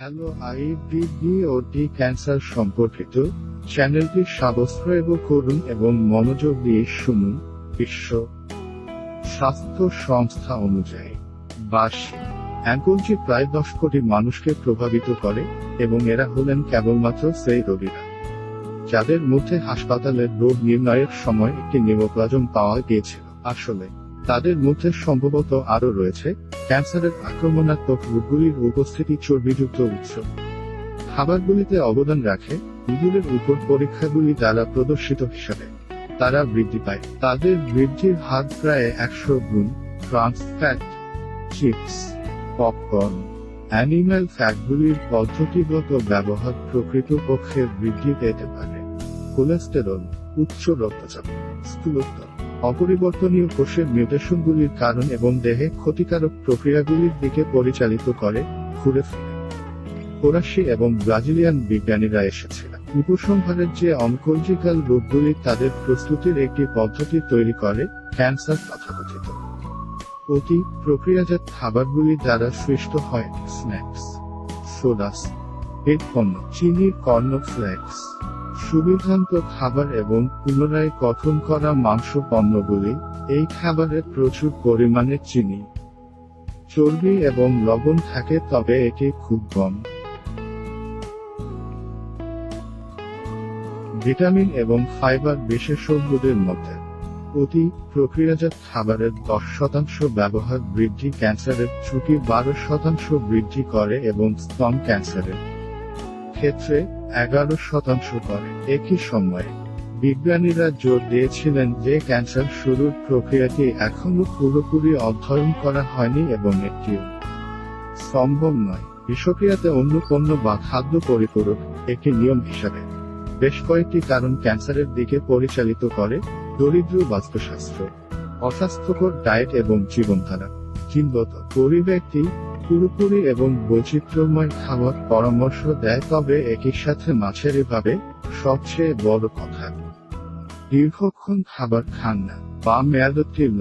Hello IBD ও টি cancer সম্পর্কিত চ্যানেলটি সাবস্ক্রাইব করুন এবং মনোযোগ দিয়ে শুনুন। বিশ্ব স্বাস্থ্য সংস্থা অনুযায়ী বার্ষিক অ্যাঙ্কোলজি প্রায় দশ কোটি মানুষকে প্রভাবিত করে এবং এরা হলেন কেবলমাত্র সেই রোগীরা। যাদের মধ্যে হাসপাতালের রোগ নির্ণয়ের সময় একটি নিমোপ্লাজম পাওয়া গিয়েছিল। আসলে তাদের মধ্যে সম্ভবত আরও রয়েছে ক্যান্সারের আক্রমণাত্মক রোগগুলির উপস্থিতি চর্বিযুক্ত উৎস। খাবারগুলিতে অবদান রাখে ইঁদুরের উপর পরীক্ষাগুলি দ্বারা প্রদর্শিত হিসাবে। তারা বৃদ্ধি পায়। তাদের বৃদ্ধির হার প্রায় একশো গুণ। Trans fat, chips, popcorn, animal ফ্যাটগুলির পদ্ধতিগত ব্যবহার প্রকৃতপক্ষে বৃদ্ধি পেতে পারে। কোলেস্টেরল, উচ্চ রক্তচাপ, স্থূলত্ব। অপরিবর্তনীয় কোষের মিউটেশনগুলির কারণ এবং দেহে ক্ষতিকারক প্রক্রিয়াগুলির দিকে পরিচালিত করে, ঘুরে ফিরে। ফরাসি এবং ব্রাজিলিয়ান বিজ্ঞানীরা এসেছিলেন উপসংহারের যে অনকোলজিক্যাল রোগগুলি তাদের প্রস্তুতির একটি পদ্ধতি তৈরি করে, ক্যান্সার তথাকথিত। অতি প্রক্রিয়াজাত খাবারগুলি দ্বারা সৃষ্ট হয়, স্ন্যাক্স, সোডাস। পেট পণ্য, চিনির কর্নফ্লেক্স সুবিধান্ত খাবার এবং পুনরায় গঠন করা মাংস পণ্যগুলি, এই খাবারে প্রচুর পরিমাণে চিনি, চর্বি এবং লবণ থাকে তবে এটি খুব কম। ভিটামিন এবং ফাইবার বিশেষজ্ঞদের মধ্যে অতি প্রক্রিয়াজাত খাবারের দশ শতাংশ ব্যবহার বৃদ্ধি ক্যান্সারের ঝুঁকি বারো শতাংশ বৃদ্ধি করে এবং স্তন ক্যান্সারের ক্ষেত্রে এগারো শতাংশ করে। একই সময়ে, বিজ্ঞানীরা জোর দিয়েছিলেন যে ক্যান্সার শুরুর প্রক্রিয়াটি এখনও পুরোপুরি অধ্যয়ন করা হয়নি এবং এটিও সম্ভব নয়। বিষক্রিয়াতে অন্য পণ্য বা খাদ্য পরিপূরক একটি নিয়ম হিসাবে। বেশ কয়েকটি কারণ ক্যান্সারের দিকে পরিচালিত করে, দরিদ্র বাস্তুশাস্ত্র, অস্বাস্থ্যকর ডায়েট এবং জীবনধারা। জিনগত পরিব্যক্তি পুরোপুরি এবং বৈচিত্র্যময় খাবার পরামর্শ দেয়, তবে একই সাথে মাছের এভাবে সবচেয়ে বড় কথা, দীর্ঘক্ষণ খাবার খান না। বা মেয়াদোত্তীর্ণ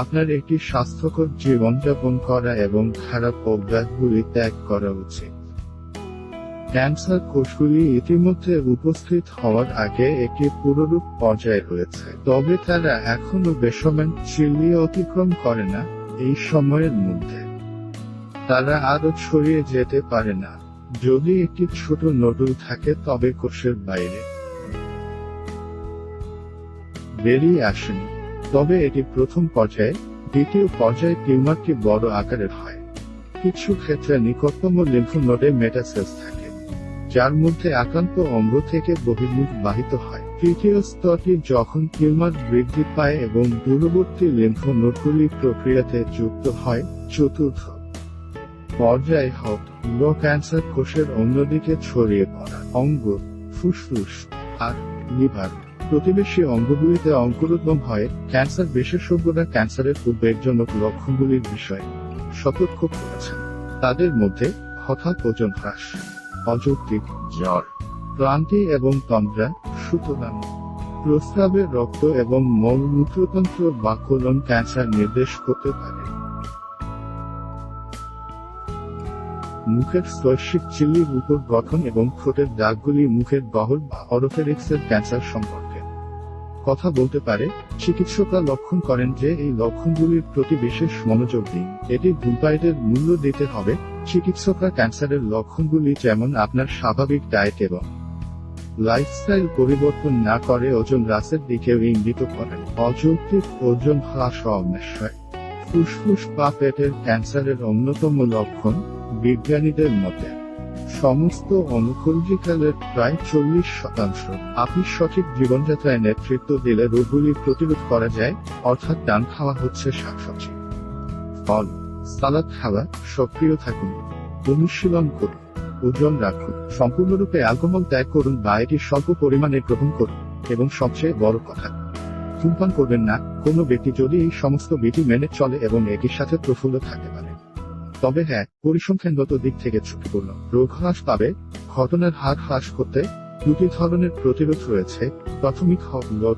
আপনার একটি স্বাস্থ্যকর জীবনযাপন করা এবং খারাপ অভ্যাসগুলি ত্যাগ করা উচিত। ক্যান্সার কোষগুলি ইতিমধ্যে উপস্থিত হওয়ার আগে একটি পুরোরূপ পর্যায়ে রয়েছে, তবে তারা এখনও বেসমেন্ট চিল্লিয়ে অতিক্রম করে না, এই সময়ের মধ্যে। তারা আরও ছড়িয়ে যেতে পারে না। যদি একটি ছোট নডুল থাকে, তবে কোষের বাইরে বেরিয়ে আসেনি। তবে এটি প্রথম পর্যায়ে, দ্বিতীয় পর্যায়ে টিউমারটি বড় আকারের হয়। কিছু ক্ষেত্রে নিকটতম লিম্ফ নোডে মেটাসেলস থাকে, যার মধ্যে আক্রান্ত অঙ্গ থেকে বহির্মুখ বাহিত হয়। তৃতীয় স্তরটি যখন টিউমার বৃদ্ধি পায় এবং দূরবর্তী লিম্ফ নোডগুলি প্রক্রিয়াতে যুক্ত হয়, চতুর্থ পর্যায় হোক লো ক্যান্সার কোষের অন্যদিকে ছড়িয়ে পড়া অঙ্গ, ফুসফুস আর লিভার প্রতিবেশী অঙ্গগুলিতে অঙ্কুরোদ্গম হয়। ক্যান্সার বিশেষজ্ঞরা ক্যান্সারের উদ্বেগজনক লক্ষণগুলির বিষয়ে সতর্ক করেছেন। তাদের মধ্যে হঠাৎ ওজন হ্রাস, অযৌক্তিক জ্বর, ক্লান্তি এবং তন্দ্রা, সুতরাং প্রস্রাবের রক্ত এবং মলমূত্রতন্ত্র বা কোলন ক্যান্সার নির্দেশ করতে পারে। মুখের শৈশিক চিল্লির উপর গঠন এবং ঠোঁটের দাগগুলি মুখের গহর বা অরোফেরিক্সের ক্যান্সার সম্পর্কে। কথা বলতে পারে, চিকিৎসকরা লক্ষণ করেন যে এই লক্ষণগুলির প্রতি বিশেষ মনোযোগ দিন। এটি ধূমপায়ীদের মূল্য দিতে হবে, চিকিৎসকরা ক্যান্সারের লক্ষণগুলি যেমন আপনার স্বাভাবিক ডায়েট এবং লাইফস্টাইল পরিবর্তন না করে ওজন হ্রাসের দিকেও ইঙ্গিত করেন। অযৌক্তিক ওজন হ্রাস অন্বেষয় ফুসফুস বা পেটের ক্যান্সারের অন্যতম লক্ষণ বিজ্ঞানীদের মতে, সমস্ত অনুকূলজিকালের প্রায় চল্লিশ শতাংশ আপনি সঠিক জীবনযাত্রায় নেতৃত্ব দিলে রোগগুলি প্রতিরোধ করা যায়, অর্থাৎ ডান খাওয়া হচ্ছে শাকসবজি। ফল, সালাদ খাওয়া, সক্রিয় থাকুন, অনুশীলন করুন, ওজন রাখুন, সম্পূর্ণরূপে অ্যালকোহল ত্যাগ করুন বা এটি স্বল্প পরিমাণে গ্রহণ করুন, এবং সবচেয়ে বড় কথা, ধূমপান করবেন না, কোনো ব্যক্তি যদি এই সমস্ত বিধি মেনে চলে এবং এটির সাথে প্রফুল্ল থাকতে পারে। তবে হ্যাঁ পরিসংখ্যানগত দিক থেকে ঝুঁকিপূর্ণ। রোগ হ্রাস পাবে, ঘটনার হার হ্রাস করতে দুটি ধরনের প্রতিরোধ রয়েছে, প্রাথমিক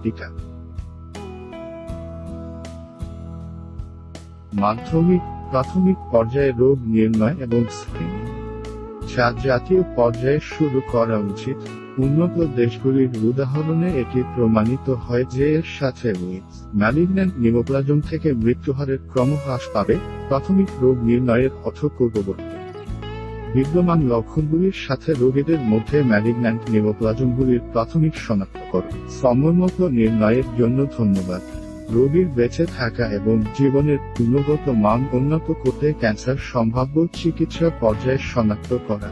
টিকা। মাধ্যমিক, প্রাথমিক পর্যায়ে রোগ নির্ণয় এবং স্ক্রিনিং যা জাতীয় পর্যায়ে শুরু করা উচিত। উন্নত দেশগুলির উদাহরণে এটি প্রমাণিত হয় যে এর সাথে ম্যালিগন্যান্ট নিমোপ্লাজম থেকে মৃত্যুহারের ক্রম হ্রাস পাবে, প্রাথমিক রোগ নির্ণয়ের অর্থ পূর্ববর্তী। বিদ্যমান লক্ষণগুলির সাথে রোগীদের মধ্যে ম্যালিগন্যান্ট নিমোপ্লাজমগুলির প্রাথমিক শনাক্তকরণ, সময়মতো নির্ণয়ের জন্য ধন্যবাদ। রোগীর বেঁচে থাকা এবং জীবনের গুণগত মান উন্নত করতে ক্যান্সার সম্ভাব্য চিকিৎসা পর্যায়ে শনাক্ত করা।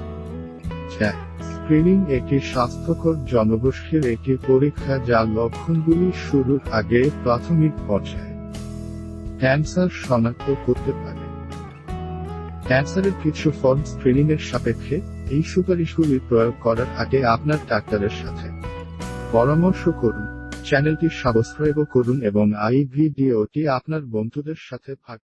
চার স্ক্রিনিং একটি স্বাস্থ্যকর জনগোষ্ঠীর একটি পরীক্ষা যা লক্ষণগুলি শুরুর আগে প্রাথমিক পর্যায়ে ক্যান্সার শনাক্ত করতে পারে। ক্যান্সারের কিছু ফর্ম স্ক্রিনিং এর সাপেক্ষে এই সুপারিশগুলি প্রয়োগ করার আগে আপনার ডাক্তারের সাথে পরামর্শ করুন, চ্যানেলটি সাবস্ক্রাইব করুন এবং এই ভিডিওটি আপনার বন্ধুদের সাথে ভাগ